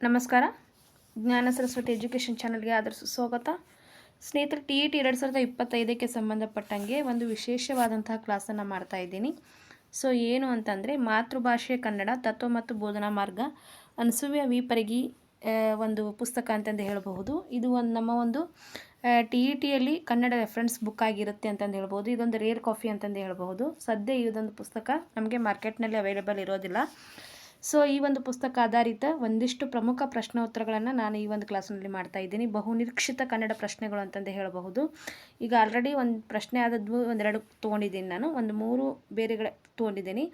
ನಮಸ್ಕಾರ. ಜ್ಞಾನ ಸರಸ್ವತಿ ಎಜುಕೇಷನ್ ಚಾನಲ್ಗೆ ಆದರ ಸುಸ್ವಾಗತ ಸ್ನೇಹಿತರು, ಟಿ ಇ ಟಿ ಎರಡು ಸಾವಿರದ ಇಪ್ಪತ್ತೈದಕ್ಕೆ ಸಂಬಂಧಪಟ್ಟಂಗೆ ಒಂದು ವಿಶೇಷವಾದಂತಹ ಕ್ಲಾಸನ್ನು ಮಾಡ್ತಾ ಇದ್ದೀನಿ. ಸೊ, ಏನು ಅಂತಂದರೆ, ಮಾತೃಭಾಷೆ ಕನ್ನಡ, ತತ್ವ ಮತ್ತು ಬೋಧನಾ ಮಾರ್ಗ, ಅನಸೂಯ ವಿಪರಿಗಿ ಒಂದು ಪುಸ್ತಕ ಅಂತಂದು ಹೇಳಬಹುದು. ಇದು ಒಂದು ನಮ್ಮ ಒಂದು ಟಿ ಇ ಟಿಯಲ್ಲಿ ಕನ್ನಡ ರೆಫರೆನ್ಸ್ ಬುಕ್ ಆಗಿರುತ್ತೆ ಅಂತಂದು ಹೇಳ್ಬೋದು ಇದೊಂದು ರೇರ್ ಕಾಫಿ ಅಂತಂದು ಹೇಳ್ಬೋದು ಸದ್ಯ ಇದೊಂದು ಪುಸ್ತಕ ನಮಗೆ ಮಾರ್ಕೆಟ್ನಲ್ಲಿ ಅವೈಲೇಬಲ್ ಇರೋದಿಲ್ಲ. ಸೊ ಈ ಒಂದು ಪುಸ್ತಕ ಆಧಾರಿತ ಒಂದಿಷ್ಟು ಪ್ರಮುಖ ಪ್ರಶ್ನೋತ್ತರಗಳನ್ನು ನಾನು ಈ ಒಂದು ಕ್ಲಾಸ್ನಲ್ಲಿ ಮಾಡ್ತಾ ಇದ್ದೀನಿ. ಬಹು ನಿರೀಕ್ಷಿತ ಕನ್ನಡ ಪ್ರಶ್ನೆಗಳು ಅಂತಂದು ಹೇಳಬಹುದು. ಈಗ ಆಲ್ರೆಡಿ ಒಂದು ಪ್ರಶ್ನೆ ಆದದ್ದು ಒಂದೆರಡು ತೊಗೊಂಡಿದ್ದೀನಿ ನಾನು. ಒಂದು ಮೂರು ಬೇರೆಗಳ ತೊಗೊಂಡಿದ್ದೀನಿ.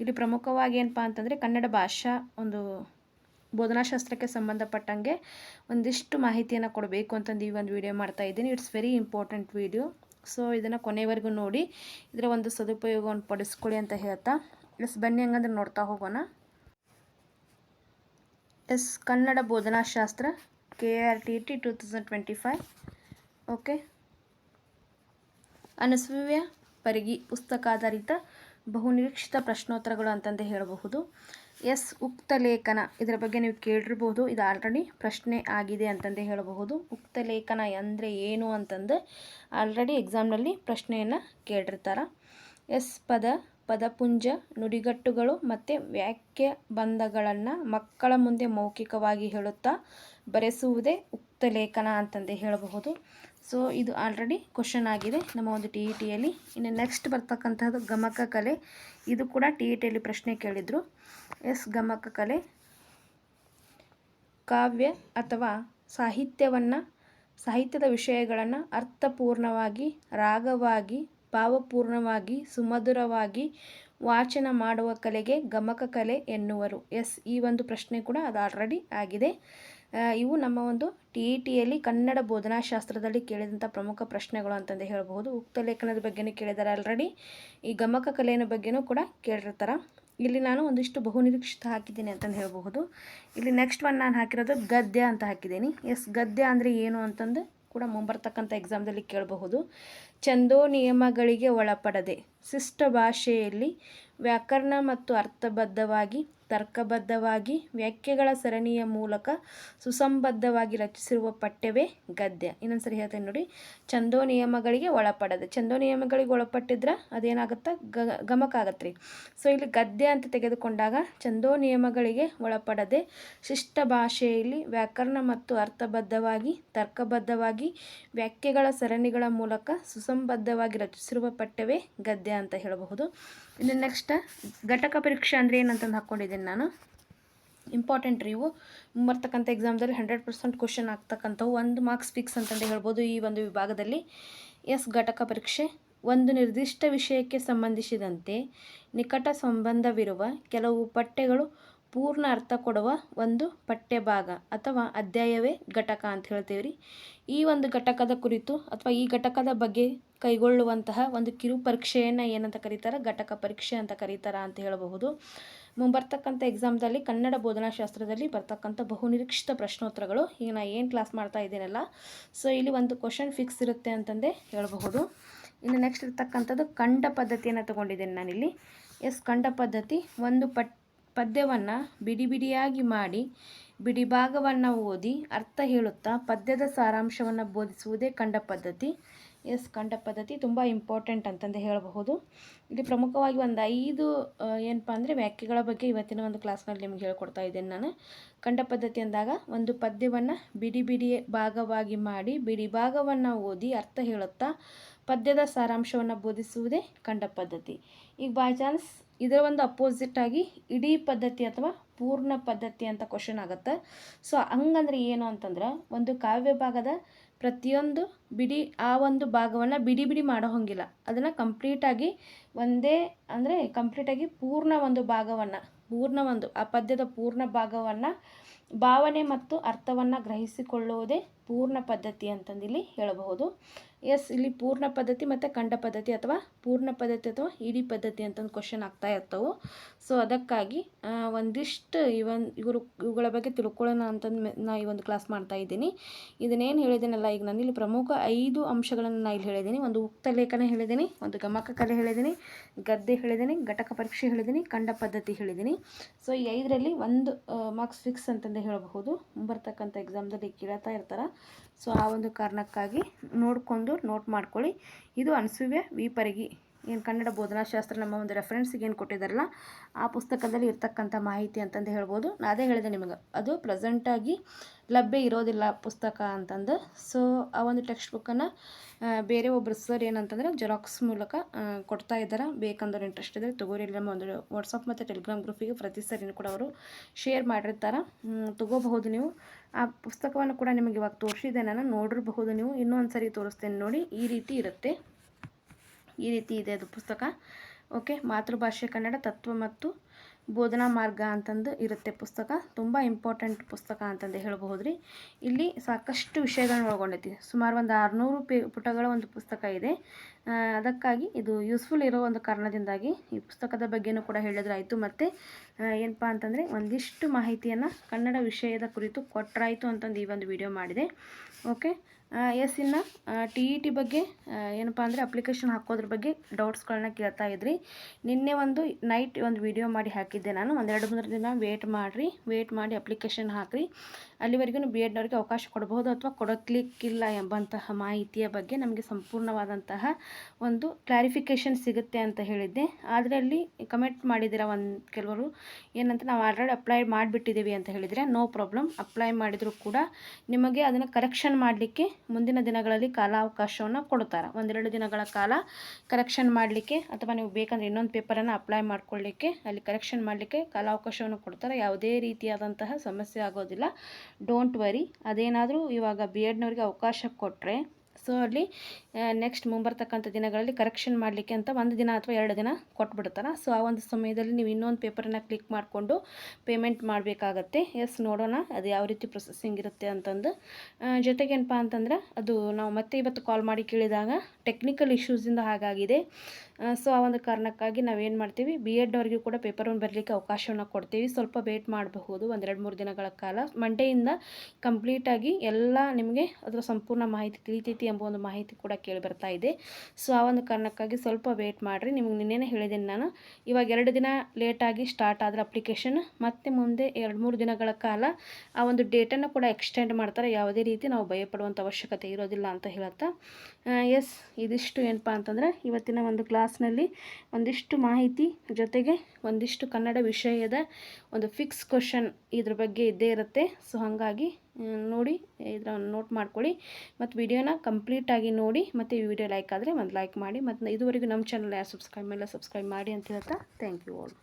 ಇಲ್ಲಿ ಪ್ರಮುಖವಾಗಿ ಏನಪ್ಪ ಅಂತಂದರೆ ಕನ್ನಡ ಭಾಷಾ ಒಂದು ಬೋಧನಾಶಾಸ್ತ್ರಕ್ಕೆ ಸಂಬಂಧಪಟ್ಟಂಗೆ ಒಂದಿಷ್ಟು ಮಾಹಿತಿಯನ್ನು ಕೊಡಬೇಕು ಅಂತಂದು ಈ ಒಂದು ವಿಡಿಯೋ ಮಾಡ್ತಾ ಇದ್ದೀನಿ. It's very important video so ಇದನ್ನು ಕೊನೆವರೆಗೂ ನೋಡಿ, ಇದರ ಒಂದು ಸದುಪಯೋಗವನ್ನು ಪಡಿಸ್ಕೊಳ್ಳಿ ಅಂತ ಹೇಳ್ತಾ. ಎಸ್ ಬನ್ನಿ ಹಂಗಂದ್ರೆ ನೋಡ್ತಾ ಹೋಗೋಣ. Yes Kannada ಬೋಧನಾಶಾಸ್ತ್ರ K R T T two thousand twenty five okay Anasuya, ಪರಿಗಿ, ಪುಸ್ತಕಾಧಾರಿತ, ಬಹುನಿರೀಕ್ಷಿತ ಪ್ರಶ್ನೋತ್ತರಗಳು ಅಂತಂದೇ ಹೇಳಬಹುದು. ಎಸ್ ಉಕ್ತ ಲೇಖನ, ಇದರ ಬಗ್ಗೆ ನೀವು ಕೇಳಿರ್ಬೋದು. ಇದು ಆಲ್ರೆಡಿ ಪ್ರಶ್ನೆ ಆಗಿದೆ ಅಂತಂದೇ ಹೇಳಬಹುದು. ಉಕ್ತ ಲೇಖನ ಅಂದರೆ ಏನು ಅಂತಂದು ಆಲ್ರೆಡಿ ಎಕ್ಸಾಮ್ನಲ್ಲಿ ಪ್ರಶ್ನೆಯನ್ನು ಕೇಳಿರ್ತಾರೆ. ಎಸ್ ಪದ ಪದಪುಂಜ, ನುಡಿಗಟ್ಟುಗಳು ಮತ್ತು ವಾಕ್ಯ ಬಂಧಗಳನ್ನು ಮಕ್ಕಳ ಮುಂದೆ ಮೌಖಿಕವಾಗಿ ಹೇಳುತ್ತಾ ಬರೆಸುವುದೇ ಉಕ್ತ ಲೇಖನ ಅಂತಂದೇ ಹೇಳಬಹುದು. ಸೊ ಇದು ಆಲ್ರೆಡಿ ಕ್ವಶನ್ ಆಗಿದೆ. ನಮ್ಮ ಒಂದು ಟಿ ಇ ಟಿಯಲ್ಲಿ ಇನ್ನು ನೆಕ್ಸ್ಟ್ ಬರ್ತಕ್ಕಂಥದ್ದು ಗಮಕ ಕಲೆ. ಇದು ಕೂಡ ಟಿ ಇ ಟಿಯಲ್ಲಿ ಪ್ರಶ್ನೆ ಕೇಳಿದರು. ಎಸ್ ಗಮಕ ಕಲೆ. ಕಾವ್ಯ ಅಥವಾ ಸಾಹಿತ್ಯವನ್ನು, ಸಾಹಿತ್ಯದ ವಿಷಯಗಳನ್ನು ಅರ್ಥಪೂರ್ಣವಾಗಿ, ರಾಗವಾಗಿ ಭಾವಪೂರ್ಣವಾಗಿ, ಸುಮಧುರವಾಗಿ ವಾಚನ ಮಾಡುವ ಕಲೆಗೆ ಗಮಕ ಕಲೆ ಎನ್ನುವರು. ಎಸ್, ಈ ಒಂದು ಪ್ರಶ್ನೆ ಕೂಡ ಅದು ಆಲ್ರೆಡಿ ಆಗಿದೆ. ಇವು ನಮ್ಮ ಒಂದು ಟಿ ಇ ಟಿಯಲ್ಲಿ ಕನ್ನಡ ಬೋಧನಾಶಾಸ್ತ್ರದಲ್ಲಿ ಕೇಳಿದಂಥ ಪ್ರಮುಖ ಪ್ರಶ್ನೆಗಳು ಅಂತಂದು ಹೇಳಬಹುದು. ಉಕ್ತ ಲೇಖನದ ಬಗ್ಗೆನೂ ಕೇಳಿದ್ದಾರೆ ಆಲ್ರೆಡಿ ಈ ಗಮಕ ಕಲೆಯ ಬಗ್ಗೆನೂ ಕೂಡ ಕೇಳಿರ್ತಾರೆ. ಇಲ್ಲಿ ನಾನು ಒಂದಿಷ್ಟು ಬಹುನಿರೀಕ್ಷಿತ ಹಾಕಿದ್ದೀನಿ ಅಂತಂದು ಹೇಳಬಹುದು. ಇಲ್ಲಿ ನೆಕ್ಸ್ಟ್ ಒನ್ ನಾನು ಹಾಕಿರೋದು ಗದ್ಯ ಅಂತ ಹಾಕಿದ್ದೀನಿ. ಎಸ್, ಗದ್ಯ ಅಂದರೆ ಏನು ಅಂತಂದು? ಕೂಡ ಮುಂಬರ್ತಕ್ಕಂಥ ಎಕ್ಸಾಮ್ದಲ್ಲಿ ಕೇಳಬಹುದು. ಛಂದೋ ನಿಯಮಗಳಿಗೆ ಒಳಪಡದೆ ಶಿಷ್ಟ ಭಾಷೆಯಲ್ಲಿ ವ್ಯಾಕರಣ ಮತ್ತು ಅರ್ಥಬದ್ಧವಾಗಿ ತರ್ಕಬದ್ಧವಾಗಿ ವ್ಯಾಖ್ಯೆಗಳ ಸರಣಿಯ ಮೂಲಕ ಸುಸಂಬದ್ಧವಾಗಿ ರಚಿಸಿರುವ ಪಠ್ಯವೇ ಗದ್ಯ. ಇನ್ನೊಂದ್ಸರಿ ಹೇಳ್ತೇನೆ ನೋಡಿ. ಛಂದೋ ನಿಯಮಗಳಿಗೆ ಒಳಪಡದೆ. ಛಂದೋ ನಿಯಮಗಳಿಗೆ ಒಳಪಟ್ಟಿದ್ರೆ ಅದೇನಾಗುತ್ತೆ? ಗಮಕ ಆಗತ್ತೆ ರೀ ಸೊ ಇಲ್ಲಿ ಗದ್ಯ ಅಂತ ತೆಗೆದುಕೊಂಡಾಗ ಛಂದೋ ನಿಯಮಗಳಿಗೆ ಒಳಪಡದೆ ಶಿಷ್ಟ ಭಾಷೆಯಲ್ಲಿ ವ್ಯಾಕರಣ ಮತ್ತು ಅರ್ಥಬದ್ಧವಾಗಿ, ತರ್ಕಬದ್ಧವಾಗಿ ವ್ಯಾಖ್ಯೆಗಳ ಸರಣಿಗಳ ಮೂಲಕ ಸುಸಂಬದ್ಧವಾಗಿ ರಚಿಸಿರುವ ಪಠ್ಯವೇ ಗದ್ಯ ಅಂತ ಹೇಳಬಹುದು. ಇನ್ನು ನೆಕ್ಸ್ಟ್ ಘಟಕ ಪರೀಕ್ಷೆ ಅಂದರೆ ಏನಂತಂದು ಹಾಕ್ಕೊಂಡಿದ್ದೀನಿ ನಾನು. ಇಂಪಾರ್ಟೆಂಟ್ ರೀ ಇವು. ಬರ್ತಕ್ಕಂಥ ಎಕ್ಸಾಮ್ದಲ್ಲಿ ಹಂಡ್ರೆಡ್ ಪರ್ಸೆಂಟ್ ಕ್ವಶನ್ ಆಗ್ತಕ್ಕಂಥವು. ಒಂದು ಮಾರ್ಕ್ಸ್ ಫಿಕ್ಸ್ ಅಂತಂದು ಹೇಳ್ಬೋದು ಈ ಒಂದು ವಿಭಾಗದಲ್ಲಿ. ಎಸ್, ಘಟಕ ಪರೀಕ್ಷೆ. ಒಂದು ನಿರ್ದಿಷ್ಟ ವಿಷಯಕ್ಕೆ ಸಂಬಂಧಿಸಿದಂತೆ ನಿಕಟ ಸಂಬಂಧವಿರುವ ಕೆಲವು ಪಠ್ಯಗಳು ಪೂರ್ಣ ಅರ್ಥ ಕೊಡುವ ಒಂದು ಪಠ್ಯಭಾಗ ಅಥವಾ ಅಧ್ಯಾಯವೇ ಘಟಕ ಅಂತ ಹೇಳ್ತೀವಿ ರೀ ಈ ಒಂದು ಘಟಕದ ಕುರಿತು ಅಥವಾ ಈ ಘಟಕದ ಬಗ್ಗೆ ಕೈಗೊಳ್ಳುವಂತಹ ಒಂದು ಕಿರು ಪರೀಕ್ಷೆಯನ್ನು ಏನಂತ ಕರೀತಾರೆ? ಘಟಕ ಪರೀಕ್ಷೆ ಅಂತ ಕರೀತಾರ ಅಂತ ಹೇಳಬಹುದು. ಮುಂಬರ್ತಕ್ಕಂಥ ಎಕ್ಸಾಮ್ದಲ್ಲಿ ಕನ್ನಡ ಬೋಧನಾಶಾಸ್ತ್ರದಲ್ಲಿ ಬರ್ತಕ್ಕಂಥ ಬಹುನಿರೀಕ್ಷಿತ ಪ್ರಶ್ನೋತ್ತರಗಳು. ಈಗ ನಾ ಏನು ಕ್ಲಾಸ್ ಮಾಡ್ತಾ ಇದ್ದೀನಲ್ಲ ಸೊ ಇಲ್ಲಿ ಒಂದು ಕ್ವಶನ್ ಫಿಕ್ಸ್ ಇರುತ್ತೆ ಅಂತಂದೇ ಹೇಳಬಹುದು. ಇನ್ನು ನೆಕ್ಸ್ಟ್ ಇರ್ತಕ್ಕಂಥದ್ದು ಕಂಡ ಪದ್ಧತಿಯನ್ನು ತೊಗೊಂಡಿದ್ದೇನೆ ನಾನಿಲ್ಲಿ. ಎಸ್ ಕಂಡ ಪದ್ಧತಿ. ಒಂದು ಪಟ್, ಪದ್ಯವನ್ನು ಬಿಡಿ ಬಿಡಿಯಾಗಿ ಮಾಡಿ, ಬಿಡಿ ಭಾಗವನ್ನು ಓದಿ ಅರ್ಥ ಹೇಳುತ್ತಾ ಪದ್ಯದ ಸಾರಾಂಶವನ್ನು ಬೋಧಿಸುವುದೇ ಕಂಡ ಪದ್ಧತಿ. ಎಸ್ ಕಂಡ ಪದ್ಧತಿ ತುಂಬ ಇಂಪಾರ್ಟೆಂಟ್ ಅಂತಂದು ಹೇಳಬಹುದು. ಇಲ್ಲಿ ಪ್ರಮುಖವಾಗಿ ಒಂದು ಐದು ಏನಪ್ಪ ಅಂದರೆ ವ್ಯಾಖ್ಯೆಗಳ ಬಗ್ಗೆ ಇವತ್ತಿನ ಒಂದು ಕ್ಲಾಸ್ನಲ್ಲಿ ನಿಮ್ಗೆ ಹೇಳ್ಕೊಡ್ತಾ ಇದ್ದೇನೆ ನಾನು. ಕಂಡ ಪದ್ಧತಿ ಅಂದಾಗ ಒಂದು ಪದ್ಯವನ್ನು ಬಿಡಿ ಬಿಡಿ ಭಾಗವಾಗಿ ಮಾಡಿ ಬಿಡಿ ಭಾಗವನ್ನು ಓದಿ ಅರ್ಥ ಹೇಳುತ್ತಾ ಪದ್ಯದ ಸಾರಾಂಶವನ್ನು ಬೋಧಿಸುವುದೇ ಕಂಡ ಪದ್ಧತಿ. ಈಗ ಬೈ ಚಾನ್ಸ್ ಇದರ ಒಂದು ಅಪೋಸಿಟ್ ಆಗಿ ಇಡೀ ಪದ್ಧತಿ ಅಥವಾ ಪೂರ್ಣ ಪದ್ಧತಿ ಅಂತ ಕ್ವಶನ್ ಆಗುತ್ತೆ. ಸೊ ಹಂಗಂದ್ರೆ ಏನು ಅಂತಂದ್ರೆ ಒಂದು ಕಾವ್ಯ ಭಾಗದ ಪ್ರತಿಯೊಂದು ಬಿಡಿ, ಆ ಒಂದು ಭಾಗವನ್ನು ಬಿಡಿ ಬಿಡಿ ಮಾಡೋ ಹಂಗಿಲ್ಲ. ಅದನ್ನು ಕಂಪ್ಲೀಟಾಗಿ ಒಂದೇ ಅಂದರೆ ಕಂಪ್ಲೀಟಾಗಿ ಪೂರ್ಣ ಒಂದು ಭಾಗವನ್ನು, ಪೂರ್ಣ ಒಂದು ಆ ಪದ್ಯದ ಪೂರ್ಣ ಭಾಗವನ್ನು ಭಾವನೆ ಮತ್ತು ಅರ್ಥವನ್ನು ಗ್ರಹಿಸಿಕೊಳ್ಳುವುದೇ ಪೂರ್ಣ ಪದ್ಧತಿ ಅಂತಂದು ಇಲ್ಲಿ ಹೇಳಬಹುದು. ಎಸ್ ಇಲ್ಲಿ ಪೂರ್ಣ ಪದ್ಧತಿ ಮತ್ತು ಖಂಡ ಪದ್ಧತಿ ಅಥವಾ ಪೂರ್ಣ ಪದ್ಧತಿ ಅಥವಾ ಇಡೀ ಪದ್ಧತಿ ಅಂತಂದು ಕ್ವಶನ್ ಆಗ್ತಾ ಇರ್ತವೆ. ಸೊ ಅದಕ್ಕಾಗಿ ಒಂದಿಷ್ಟು ಇವನ್, ಇವರು, ಇವುಗಳ ಬಗ್ಗೆ ತಿಳ್ಕೊಳ್ಳೋಣ ಅಂತಂದು ನಾ ಈ ಒಂದು ಕ್ಲಾಸ್ ಮಾಡ್ತಾ ಇದ್ದೀನಿ. ಇದನ್ನೇನು ಹೇಳಿದ್ದೀನಲ್ಲ ಈಗ ನಾನು ಇಲ್ಲಿ ಪ್ರಮುಖ ಐದು ಅಂಶಗಳನ್ನು ನಾನು ಇಲ್ಲಿ ಹೇಳಿದ್ದೀನಿ ಒಂದು ಉಕ್ತ ಲೇಖನ ಹೇಳಿದ್ದೀನಿ ಒಂದು ಗಮಕ ಕಲೆ ಹೇಳಿದ್ದೀನಿ ಗದ್ದೆ ಹೇಳಿದ್ದೀನಿ ಘಟಕ ಪರೀಕ್ಷೆ ಹೇಳಿದ್ದೀನಿ ಖಂಡ ಪದ್ಧತಿ ಹೇಳಿದ್ದೀನಿ ಸೊ ಈ ಐದರಲ್ಲಿ ಒಂದು ಮಾರ್ಕ್ಸ್ ಫಿಕ್ಸ್ ಅಂತಂದು ಹೇಳಬಹುದು. ಬರ್ತಕ್ಕಂಥ ಎಕ್ಸಾಮ್ದಲ್ಲಿ ಕೇಳ್ತಾ ಇರ್ತಾರೆ. ಸೊ ಆ ಒಂದು ಕಾರಣಕ್ಕಾಗಿ ನೋಡಿಕೊಂಡು ನೋಟ್ ಮಾಡ್ಕೊಳ್ಳಿ. ಇದು ಅನಸೂಯ ವಿ ಪರಿಗಿ ಏನು ಕನ್ನಡ ಬೋಧನಾಶಾಸ್ತ್ರ ನಮ್ಮ ಒಂದು ರೆಫರೆನ್ಸಿಗೆ ಏನು ಕೊಟ್ಟಿದ್ದಾರಲ್ಲ, ಆ ಪುಸ್ತಕದಲ್ಲಿ ಇರ್ತಕ್ಕಂಥ ಮಾಹಿತಿ ಅಂತಂದು ಹೇಳ್ಬೋದು. ನಾ ಅದೇ ಹೇಳಿದೆ ನಿಮಗೆ, ಅದು ಪ್ರೆಸೆಂಟಾಗಿ ಲಭ್ಯ ಇರೋದಿಲ್ಲ ಪುಸ್ತಕ ಅಂತಂದು. ಸೊ ಆ ಒಂದು ಟೆಕ್ಸ್ಟ್ ಬುಕ್ಕನ್ನು ಬೇರೆ ಒಬ್ಬರು ಸರ್ ಏನಂತಂದರೆ ಜೆರಾಕ್ಸ್ ಮೂಲಕ ಕೊಡ್ತಾ ಇದ್ದಾರೆ. ಬೇಕಂದ್ರೆ ಇಂಟ್ರೆಸ್ಟ್ ಇದ್ದರೆ ತಗೋರಿ ನಮ್ಮ ಒಂದು ವಾಟ್ಸಪ್ ಮತ್ತು ಟೆಲಿಗ್ರಾಮ್ ಗ್ರೂಪಿಗೆ ಪ್ರತಿ ಸರಿನೂ ಕೂಡ ಅವರು ಶೇರ್ ಮಾಡಿರ್ತಾರೆ. ತಗೋಬಹುದು ನೀವು. ಆ ಪುಸ್ತಕವನ್ನು ಕೂಡ ನಿಮಗೆ ಇವಾಗ ತೋರಿಸಿದೆ ನಾನು, ನೋಡಿರಬಹುದು ನೀವು. ಇನ್ನೊಂದು ಸರಿ ತೋರಿಸ್ತೇನೆ ನೋಡಿ, ಈ ರೀತಿ ಇರುತ್ತೆ. ಈ ರೀತಿ ಇದೆ ಅದು ಪುಸ್ತಕ. ಓಕೆ, ಮಾತೃಭಾಷೆ ಕನ್ನಡ ತತ್ವ ಮತ್ತು ಬೋಧನಾ ಮಾರ್ಗ ಅಂತಂದು ಇರುತ್ತೆ ಪುಸ್ತಕ. ತುಂಬ ಇಂಪಾರ್ಟೆಂಟ್ ಪುಸ್ತಕ ಅಂತಂದು ಹೇಳಬಹುದು ರೀ ಇಲ್ಲಿ ಸಾಕಷ್ಟು ವಿಷಯಗಳನ್ನ ಒಳಗೊಂಡೈತಿ ಸುಮಾರು ಒಂದು ಆರುನೂರು ಪೇ, ಪುಟಗಳ ಒಂದು ಪುಸ್ತಕ ಇದೆ. ಅದಕ್ಕಾಗಿ ಇದು ಯೂಸ್ಫುಲ್ ಇರೋ ಒಂದು ಕಾರಣದಿಂದಾಗಿ ಈ ಪುಸ್ತಕದ ಬಗ್ಗೆನೂ ಕೂಡ ಹೇಳಿದ್ರಾಯಿತು ಮತ್ತು ಏನಪ್ಪ ಅಂತಂದರೆ ಒಂದಿಷ್ಟು ಮಾಹಿತಿಯನ್ನು ಕನ್ನಡ ವಿಷಯದ ಕುರಿತು ಕೊಟ್ಟರಾಯಿತು ಅಂತಂದು ಈ ಒಂದು ವಿಡಿಯೋ ಮಾಡಿದೆ. ಓಕೆ ಎಸ್, ಇನ್ನು ಟಿ ಇ ಟಿ ಬಗ್ಗೆ ಏನಪ್ಪ ಅಂದರೆ ಅಪ್ಲಿಕೇಶನ್ ಹಾಕೋದ್ರ ಬಗ್ಗೆ ಡೌಟ್ಸ್ಗಳನ್ನ ಕೇಳ್ತಾ ಇದ್ರಿ. ನಿನ್ನೆ ಒಂದು ನೈಟ್ ಒಂದು ವಿಡಿಯೋ ಮಾಡಿ ಹಾಕಿದ್ದೆ ನಾನು. ಒಂದೆರಡು ಮೂರು ದಿನ ವೇಟ್ ಮಾಡಿರಿ. ವೇಟ್ ಮಾಡಿ ಅಪ್ಲಿಕೇಶನ್ ಹಾಕಿರಿ. ಅಲ್ಲಿವರೆಗೂ ಬಿ ಎಡ್ನವ್ರಿಗೆ ಅವಕಾಶ ಕೊಡಬಹುದು ಅಥವಾ ಕೊಡಕ್ಲಿಕ್ಕಿಲ್ಲ ಎಂಬಂತಹ ಮಾಹಿತಿಯ ಬಗ್ಗೆ ನಮಗೆ ಸಂಪೂರ್ಣವಾದಂತಹ ಒಂದು ಕ್ಲಾರಿಫಿಕೇಷನ್ ಸಿಗುತ್ತೆ ಅಂತ ಹೇಳಿದ್ದೆ. ಆದರೆ ಅಲ್ಲಿ ಕಮೆಂಟ್ ಮಾಡಿದ್ದೀರ ಒಂದು ಕೆಲವರು? ಏನಂತ ನಾವು ಆಲ್ರೆಡಿ ಅಪ್ಲೈ ಮಾಡಿಬಿಟ್ಟಿದ್ದೀವಿ ಅಂತ ಹೇಳಿದರೆ ನೋ ಪ್ರಾಬ್ಲಮ್ ಅಪ್ಲೈ ಮಾಡಿದರೂ ಕೂಡ ನಿಮಗೆ ಅದನ್ನು ಕರೆಕ್ಷನ್ ಮಾಡಲಿಕ್ಕೆ ಮುಂದಿನ ದಿನಗಳಲ್ಲಿ ಕಾಲಾವಕಾಶವನ್ನು ಕೊಡ್ತಾರೆ ಒಂದೆರಡು ದಿನಗಳ ಕಾಲ ಕರೆಕ್ಷನ್ ಮಾಡಲಿಕ್ಕೆ ಅಥವಾ ನೀವು ಬೇಕಂದರೆ ಇನ್ನೊಂದು ಪೇಪರನ್ನು ಅಪ್ಲೈ ಮಾಡ್ಕೊಳ್ಳಿಕ್ಕೆ ಅಲ್ಲಿ ಕರೆಕ್ಷನ್ ಮಾಡಲಿಕ್ಕೆ ಕಾಲಾವಕಾಶವನ್ನು ಕೊಡ್ತಾರೆ. ಯಾವುದೇ ರೀತಿಯಾದಂತಹ ಸಮಸ್ಯೆ ಆಗೋದಿಲ್ಲ. ಡೋಂಟ್ ವರಿ ಅದೇನಾದರೂ ಇವಾಗ ಬಿ ಎಡ್ನವ್ರಿಗೆ ಅವಕಾಶ ಕೊಟ್ಟರೆ ಸೊ ಅಲ್ಲಿ ನೆಕ್ಸ್ಟ್ ಮುಂಬರ್ತಕ್ಕಂಥ ದಿನಗಳಲ್ಲಿ ಕರೆಕ್ಷನ್ ಮಾಡಲಿಕ್ಕೆ ಅಂತ ಒಂದು ದಿನ ಅಥವಾ ಎರಡು ದಿನ ಕೊಟ್ಬಿಡ್ತಾರೆ. ಸೊ ಆ ಒಂದು ಸಮಯದಲ್ಲಿ ನೀವು ಇನ್ನೊಂದು ಪೇಪರನ್ನು ಕ್ಲಿಕ್ ಮಾಡಿಕೊಂಡು ಪೇಮೆಂಟ್ ಮಾಡಬೇಕಾಗತ್ತೆ. ಎಸ್ ನೋಡೋಣ ಅದು ಯಾವ ರೀತಿ ಪ್ರೊಸೆಸಿಂಗ್ ಇರುತ್ತೆ ಅಂತಂದು. ಜೊತೆಗೇನಪ್ಪ ಅಂತಂದ್ರೆ ಅದು ನಾವು ಮತ್ತೆ ಇವತ್ತು ಕಾಲ್ ಮಾಡಿ ಕೇಳಿದಾಗ ಟೆಕ್ನಿಕಲ್ ಇಶ್ಯೂಸಿಂದ ಹಾಗಾಗಿದೆ. ಸೊ ಆ ಒಂದು ಕಾರಣಕ್ಕಾಗಿ ನಾವೇನು ಮಾಡ್ತೀವಿ ಬಿ ಎಡ್ನವ್ರಿಗೂ ಕೂಡ ಪೇಪರನ್ನು ಬರಲಿಕ್ಕೆ ಅವಕಾಶವನ್ನು ಕೊಡ್ತೀವಿ. ಸ್ವಲ್ಪ ವೇಟ್ ಮಾಡಬಹುದು ಒಂದೆರಡು ಮೂರು ದಿನಗಳ ಕಾಲ. ಮಂಡೆಯಿಂದ ಕಂಪ್ಲೀಟಾಗಿ ಎಲ್ಲ ನಿಮಗೆ ಅದರ ಸಂಪೂರ್ಣ ಮಾಹಿತಿ ತಿಳಿತೈತಿ ಎಂಬ ಒಂದು ಮಾಹಿತಿ ಕೂಡ ಕೇಳಿ ಬರ್ತಾ ಇದೆ. ಸೊ ಆ ಒಂದು ಕಾರಣಕ್ಕಾಗಿ ಸ್ವಲ್ಪ ವೇಟ್ ಮಾಡಿರಿ. ನಿಮಗೆ ನಿನ್ನೆನೇ ಹೇಳಿದ್ದೀನಿ ನಾನು. ಇವಾಗ ಎರಡು ದಿನ ಲೇಟಾಗಿ ಸ್ಟಾರ್ಟ್ ಆದರೆ ಅಪ್ಲಿಕೇಶನ್ ಮತ್ತೆ ಮುಂದೆ ಎರಡು ಮೂರು ದಿನಗಳ ಕಾಲ ಆ ಒಂದು ಡೇಟನ್ನು ಕೂಡ ಎಕ್ಸ್ಟೆಂಡ್ ಮಾಡ್ತಾರೆ. ಯಾವುದೇ ರೀತಿ ನಾವು ಭಯಪಡುವಂಥ ಅವಶ್ಯಕತೆ ಇರೋದಿಲ್ಲ ಅಂತ ಹೇಳುತ್ತಾ. ಎಸ್ ಇದಿಷ್ಟು ಏನಪ್ಪ ಅಂತಂದರೆ ಇವತ್ತಿನ ಒಂದು ಕ್ಲಾಸ್ನಲ್ಲಿ ಒಂದಿಷ್ಟು ಮಾಹಿತಿ ಜೊತೆಗೆ ಒಂದಿಷ್ಟು ಕನ್ನಡ ವಿಷಯದ ಒಂದು ಫಿಕ್ಸ್ ಕ್ವಶನ್ ಇದ್ರ ಬಗ್ಗೆ ಇದ್ದೇ ಇರುತ್ತೆ. ಸೊ ಹಾಗಾಗಿ ನೋಡಿ ಇದರ ನೋಟ್ ಮಾಡ್ಕೊಳ್ಳಿ. ಮತ್ತು ವಿಡಿಯೋನ ಕಂಪ್ಲೀಟಾಗಿ ನೋಡಿ, ಮತ್ತು ಈ ವಿಡಿಯೋ ಲೈಕ್ ಆದರೆ ಒಂದು ಲೈಕ್ ಮಾಡಿ, ಮತ್ತು ಇದುವರೆಗೂ ನಮ್ಮ ಚಾನಲ್ ಯಾರು ಸಬ್ಸ್ಕ್ರೈಬ್ ಮೇಲೆ ಸಬ್ಸ್ಕ್ರೈಬ್ ಮಾಡಿ ಅಂತ ಹೇಳ್ತಾ ಥ್ಯಾಂಕ್ ಯು ಆಲ್